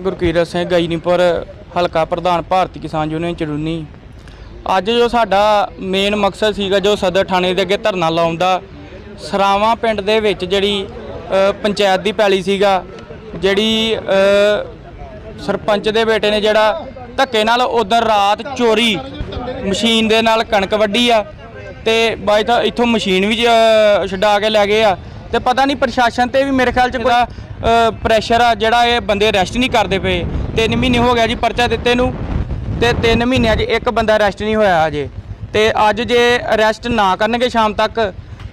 ਗੁਰਕੀਰਤ ਸਿੰਘ ਗੈਨੀਪੁਰ ਹਲਕਾ ਪ੍ਰਧਾਨ ਭਾਰਤੀ ਕਿਸਾਨ ਯੂਨੀਅਨ ਚੜੂਨੀ ਅੱਜ ਜੋ ਸਾਡਾ ਮੇਨ ਮਕਸਦ ਸੀਗਾ, ਜੋ ਸਦਰ ਥਾਣੇ ਦੇ ਅੱਗੇ ਧਰਨਾ ਲਾਉਣ ਦਾ, ਸਰਾਵਾਂ ਪਿੰਡ ਦੇ ਵਿੱਚ ਜਿਹੜੀ ਪੰਚਾਇਤ ਦੀ ਪੈਲੀ ਸੀਗਾ, ਜਿਹੜੀ ਸਰਪੰਚ ਦੇ ਬੇਟੇ ਨੇ ਜਿਹੜਾ ਧੱਕੇ ਨਾਲ ਉਧਰ ਰਾਤ ਚੋਰੀ ਮਸ਼ੀਨ ਦੇ ਨਾਲ ਕਣਕ ਵੱਢੀ ਆ, ਤੇ ਬਾਈ ਤਾਂ ਇੱਥੋਂ ਮਸ਼ੀਨ ਵੀ ਛਡਾ ਕੇ ਲੈ ਗਏ ਆ। ਤੇ ਪਤਾ ਨਹੀਂ ਪ੍ਰਸ਼ਾਸਨ ਤੇ ਵੀ ਮੇਰੇ ਖਿਆਲ ਚ ਕੋਈ ਪ੍ਰੈਸ਼ਰ ਆ, ਜਿਹੜਾ ਇਹ ਬੰਦੇ ਰੈਸਟ ਨਹੀਂ ਕਰਦੇ ਪਏ। 3 ਮਹੀਨੇ ਹੋ ਗਿਆ ਜੀ ਪਰਚਾ ਦਿੱਤੇ ਨੂੰ, ਤੇ 3 ਮਹੀਨਿਆਂ 'ਚ ਇੱਕ ਬੰਦਾ ਰੈਸਟ ਨਹੀਂ ਹੋਇਆ ਅਜੇ ਤੇ ਅੱਜ ਜੇ ਅਰੈਸਟ ਨਾ ਕਰਨਗੇ ਸ਼ਾਮ ਤੱਕ,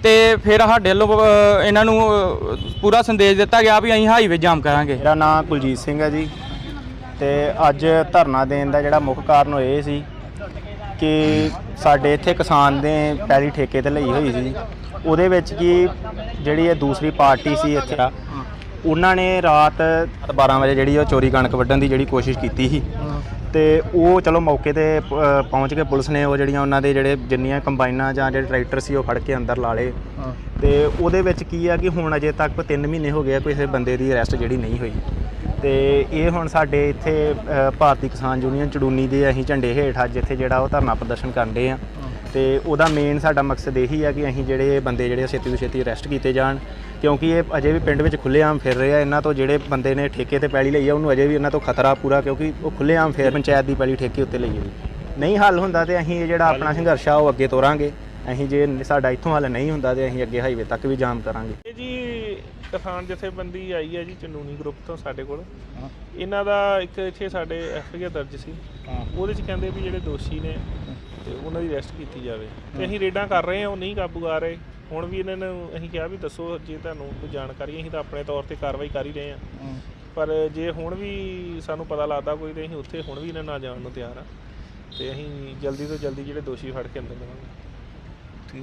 ਤੇ ਫਿਰ ਸਾਡੇ ਵੱਲੋਂ ਇਹਨਾਂ ਨੂੰ ਪੂਰਾ ਸੰਦੇਸ਼ ਦਿੱਤਾ ਗਿਆ ਵੀ ਅਸੀਂ ਹਾਈਵੇ ਜਾਮ ਕਰਾਂਗੇ। ਮੇਰਾ ਨਾਮ ਕੁਲਜੀਤ ਸਿੰਘ ਹੈ ਜੀ। ਤੇ ਅੱਜ ਧਰਨਾ ਦੇਣ ਦਾ ਜਿਹੜਾ ਮੁੱਖ ਕਾਰਨ ਉਹ ਇਹ ਸੀ ਕਿ ਸਾਡੇ ਇੱਥੇ ਕਿਸਾਨ ਦੇ ਪੈਲੀ ਠੇਕੇ ਤੇ ਲਈ ਹੋਈ ਸੀ ਉਹਦੇ ਵਿੱਚ ਕੀ ਜਿਹੜੀ ਇਹ ਦੂਸਰੀ ਪਾਰਟੀ ਸੀ ਇੱਥੇ ਆ, ਉਹਨਾਂ ਨੇ ਰਾਤ 12 ਵਜੇ ਜਿਹੜੀ ਉਹ ਚੋਰੀ ਕਣਕ ਵੱਢਣ ਦੀ ਜਿਹੜੀ ਕੋਸ਼ਿਸ਼ ਕੀਤੀ ਸੀ। ਤੇ ਉਹ ਚਲੋ ਮੌਕੇ ਤੇ ਪਹੁੰਚ ਕੇ ਪੁਲਿਸ ਨੇ ਉਹ ਜਿਹੜੀਆਂ ਉਹਨਾਂ ਦੇ ਜਿਹੜੇ ਜਿੰਨੀਆਂ ਕੰਬਾਈਨਾਂ ਜਾਂ ਜਿਹੜੇ ਟਰੈਕਟਰ ਸੀ ਉਹ ਫੜ ਕੇ ਅੰਦਰ ਲਾ ਲਏ। ਤੇ ਉਹਦੇ ਵਿੱਚ ਕੀ ਆ ਕਿ ਹੁਣ ਅਜੇ ਤੱਕ 3 ਮਹੀਨੇ ਹੋ ਗਏ ਆ ਕਿਸੇ ਬੰਦੇ ਦੀ ਅਰੈਸਟ ਜਿਹੜੀ ਨਹੀਂ ਹੋਈ। ਤੇ ਇਹ ਹੁਣ ਸਾਡੇ ਇੱਥੇ ਭਾਰਤੀ ਕਿਸਾਨ ਯੂਨੀਅਨ ਚੜੂਨੀ ਦੇ ਅਸੀਂ ਝੰਡੇ ਹੇਠ ਅੱਜ ਇੱਥੇ ਜਿਹੜਾ ਉਹ ਧਰਨਾ ਪ੍ਰਦਰਸ਼ਨ ਕਰਦੇ ਆ। ਤੇ ਉਹਦਾ ਮੇਨ ਸਾਡਾ ਮਕਸਦ ਇਹੀ ਆ ਕਿ ਅਸੀਂ ਜਿਹੜੇ ਬੰਦੇ ਜਿਹੜੇ ਆ ਛੇਤੀ ਤੋਂ ਛੇਤੀ ਅਰੈਸਟ ਕੀਤੇ ਜਾਣ, ਕਿਉਂਕਿ ਇਹ ਅਜੇ ਵੀ ਪਿੰਡ ਵਿੱਚ ਖੁੱਲ੍ਹੇਆਮ ਫਿਰ ਰਹੇ ਆ। ਇਹਨਾਂ ਤੋਂ ਜਿਹੜੇ ਬੰਦੇ ਨੇ ਠੇਕੇ ਤੇ ਪੈਲੀ ਲਈ ਆ, ਉਹਨੂੰ ਅਜੇ ਵੀ ਇਹਨਾਂ ਤੋਂ ਖਤਰਾ ਪੂਰਾ, ਕਿਉਂਕਿ ਉਹ ਖੁੱਲ੍ਹੇਆਮ ਫਿਰ ਪੰਚਾਇਤ ਦੀ ਪੈਲੀ ਠੇਕੇ ਉੱਤੇ ਲਈ ਹੈ ਨਹੀਂ ਹੱਲ ਹੁੰਦਾ ਤੇ ਅਸੀਂ ਇਹ ਜਿਹੜਾ ਆਪਣਾ ਸੰਘਰਸ਼ ਆ, ਉਹ ਅੱਗੇ ਤੋਰਾਂਗੇ। ਅਸੀਂ ਜੇ ਸਾਡਾ ਇੱਥੋਂ ਹੱਲ ਨਹੀਂ ਹੁੰਦਾ ਤੇ ਅਸੀਂ ਅੱਗੇ ਹਾਈਵੇ ਤੱਕ ਵੀ ਜਾਮ ਕਰਾਂਗੇ। ਜੀ ਕਿਸਾਨ ਜਥੇਬੰਦੀ ਆਈ ਹੈ ਜੀ ਚੰਨੂਨੀ ਗਰੁੱਪ ਤੋਂ ਸਾਡੇ ਕੋਲ। ਇਹਨਾਂ ਦਾ ਇੱਕ ਇੱਥੇ ਸਾਡੇ ਐਫਆਈਆਰ ਦਰਜ ਸੀ। ਉਹਦੇ ਚ ਕਹਿੰਦੇ ਵੀ ਜਿਹੜੇ ਦੋਸ਼ੀ ਨੇ ਤੇ ਉਹਨਾਂ ਦੀ ਅਰੈਸਟ ਕੀਤੀ ਜਾਵੇ। ਤੇ ਅਸੀਂ ਰੇਡਾਂ ਕਰ ਰਹੇ ਹਾਂ ਉਹ ਨਹੀਂ ਕਾਬੂ ਆ ਰਹੇ। ਹੁਣ ਵੀ ਇਹਨਾਂ ਨੂੰ ਅਸੀਂ ਕਿਹਾ ਵੀ ਦੱਸੋ ਜੇ ਤੁਹਾਨੂੰ ਕੋਈ ਜਾਣਕਾਰੀ ਅਸੀਂ ਤਾਂ ਆਪਣੇ ਤੌਰ ਤੇ ਕਾਰਵਾਈ ਕਰ ਹੀ ਰਹੇ ਹਾਂ। ਪਰ ਜੇ ਹੁਣ ਵੀ ਸਾਨੂੰ ਪਤਾ ਲੱਗਦਾ ਕੋਈ ਤੇ ਅਸੀਂ ਉੱਥੇ ਹੁਣ ਵੀ ਇਹਨਾਂ ਨਾਲ ਜਾਣ ਨੂੰ ਤਿਆਰ ਆ ਤੇ ਅਸੀਂ ਜਲਦੀ ਤੋਂ ਜਲਦੀ ਜਿਹੜੇ ਦੋਸ਼ੀ ਫੜ ਕੇ ਅੰਦਰ ਲਵਾਂਗੇ